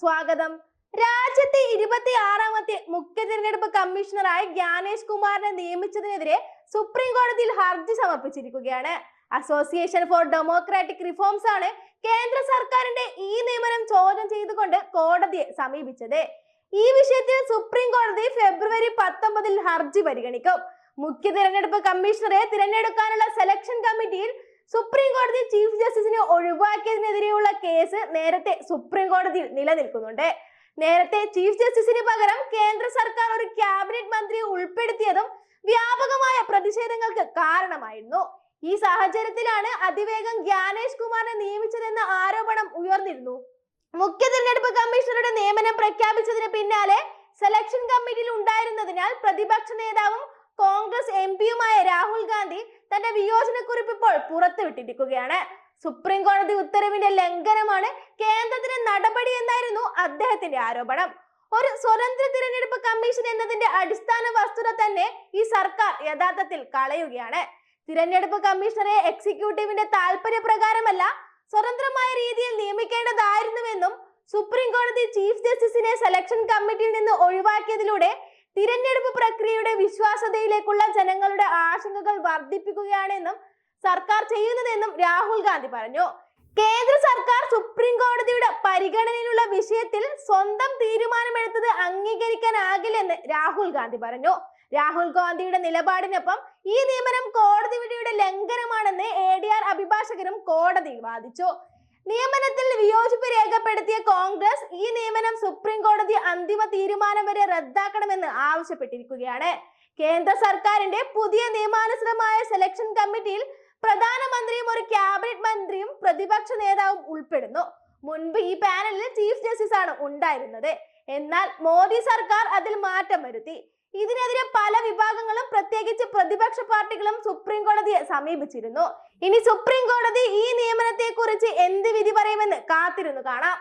സ്വാഗതം. രാജ്യത്തെ ഇരുപത്തി ആറാമത്തെ മുഖ്യ തിരഞ്ഞെടുപ്പ് കമ്മീഷണറായി ജ്ഞാനേഷ് കുമാറിനെ നിയമിച്ചതിനെതിരെ സുപ്രീം കോടതിയിൽ ഹർജി സമർപ്പിച്ചിരിക്കുകയാണ്. അസോസിയേഷൻ ഫോർ ഡെമോക്രാറ്റിക് റിഫോംസ് ആണ് കേന്ദ്ര സർക്കാരിന്റെ ഈ നിയമനം ചോദ്യം ചെയ്തുകൊണ്ട് കോടതിയെ സമീപിച്ചത്. ഈ വിഷയത്തിൽ സുപ്രീം കോടതി ഫെബ്രുവരി പത്തൊമ്പതിൽ ഹർജി പരിഗണിക്കും. മുഖ്യ തിരഞ്ഞെടുപ്പ് കമ്മീഷണറെ തിരഞ്ഞെടുക്കാനുള്ള സെലക്ഷൻ കമ്മിറ്റിയിൽ സുപ്രീം കോടതി ചീഫ് ജസ്റ്റിസിനെ ഒഴിവാക്കിയതിനെതിരെയുള്ള കേസ് നേരത്തെ സുപ്രീം കോടതിയിൽ നിലനിൽക്കുന്നുണ്ട്. നേരത്തെ ചീഫ് ജസ്റ്റിസിന് പകരം കേന്ദ്ര സർക്കാർ ഒരു ക്യാബിനറ്റ് മന്ത്രിയെ ഉൾപ്പെടുത്തിയതും വ്യാപകമായ പ്രതിഷേധങ്ങൾക്ക് കാരണമായിരുന്നു. ഈ സാഹചര്യത്തിലാണ് അതിവേഗം ജ്ഞാനേഷ് കുമാറിനെ നിയമിച്ചതെന്ന ആരോപണം ഉയർന്നിരുന്നു. മുഖ്യ തിരഞ്ഞെടുപ്പ് കമ്മീഷണറുടെ നിയമനം പ്രഖ്യാപിച്ചതിന് പിന്നാലെ സെലക്ഷൻ കമ്മിറ്റിയിൽ ഉണ്ടായിരുന്നതിനാൽ പ്രതിപക്ഷ നേതാവും കോൺഗ്രസ് എം പിയുമായ രാഹുൽ ഗാന്ധി തന്റെ വിയോജനക്കുറിപ്പ് ഇപ്പോൾ പുറത്തുവിട്ടിരിക്കുകയാണ് സുപ്രീം കോടതി ഉത്തരവിന്റെ ലംഘനമാണ് കേന്ദ്രത്തിന്റെ നടപടി എന്നായിരുന്നു അദ്ദേഹത്തിന്റെ ആരോപണം. ഒരു സ്വതന്ത്ര തിരഞ്ഞെടുപ്പ് കമ്മീഷൻ എന്നതിന്റെ അടിസ്ഥാന വസ്തുത തന്നെ ഈ സർക്കാർ യഥാർത്ഥത്തിൽ കളയുകയാണ്. തിരഞ്ഞെടുപ്പ് കമ്മീഷണറെ എക്സിക്യൂട്ടീവിന്റെ താല്പര്യപ്രകാരമല്ല സ്വതന്ത്രമായ രീതിയിൽ നിയമിക്കേണ്ടതായിരുന്നുവെന്നും സുപ്രീം കോടതി ചീഫ് ജസ്റ്റിസിനെ സെലക്ഷൻ കമ്മിറ്റിയിൽ നിന്ന് ഒഴിവാക്കിയതിലൂടെ തിരഞ്ഞെടുപ്പ് പ്രക്രിയയുടെ വിശ്വാസതയിലേക്കുള്ള ജനങ്ങളുടെ ആശങ്കകൾ വർദ്ധിപ്പിക്കുകയാണെന്നും സർക്കാർ ചെയ്യുന്നതെന്നും രാഹുൽ ഗാന്ധി പറഞ്ഞു. കേന്ദ്ര സർക്കാർ സുപ്രീം കോടതിയുടെ പരിഗണനയിലുള്ള വിഷയത്തിൽ സ്വന്തം തീരുമാനമെടുത്തത് അംഗീകരിക്കാനാകില്ലെന്ന് രാഹുൽ ഗാന്ധി പറഞ്ഞു. രാഹുൽ ഗാന്ധിയുടെ നിലപാടിനൊപ്പം ഈ നിയമനം കോടതി വിധിയുടെ ലംഘനമാണെന്ന് എ ഡി ആർ അഭിഭാഷകരും കോടതിയിൽ വാദിച്ചു. നിയമനത്തിൽ വിയോജിപ്പ് കോൺഗ്രസ് ഈ നിയമനം സുപ്രീം കോടതി അന്തിമ തീരുമാനം വരെ റദ്ദാക്കണമെന്ന് ആവശ്യപ്പെട്ടിരിക്കുകയാണ്. കേന്ദ്ര സർക്കാരിന്റെ പുതിയ നിയമാനുസൃതമായ സെലക്ഷൻ കമ്മിറ്റിയിൽ പ്രധാനമന്ത്രിയും ഒരു ക്യാബിനറ്റ് മന്ത്രിയും പ്രതിപക്ഷ നേതാവും ഉൾപ്പെടുന്നു. മുൻപ് ഈ പാനലിൽ ചീഫ് ജസ്റ്റിസ് ആണ് ഉണ്ടായിരുന്നത്. എന്നാൽ മോദി സർക്കാർ അതിൽ മാറ്റം വരുത്തി. ഇതിനെതിരെ പല വിഭാഗങ്ങളും പ്രത്യേകിച്ച് പ്രതിപക്ഷ പാർട്ടികളും സുപ്രീം കോടതിയെ സമീപിച്ചിരുന്നു. ഇനി സുപ്രീം കോടതി ഈ നിയമനത്തെ കാത്തിരുന്നു കാണാം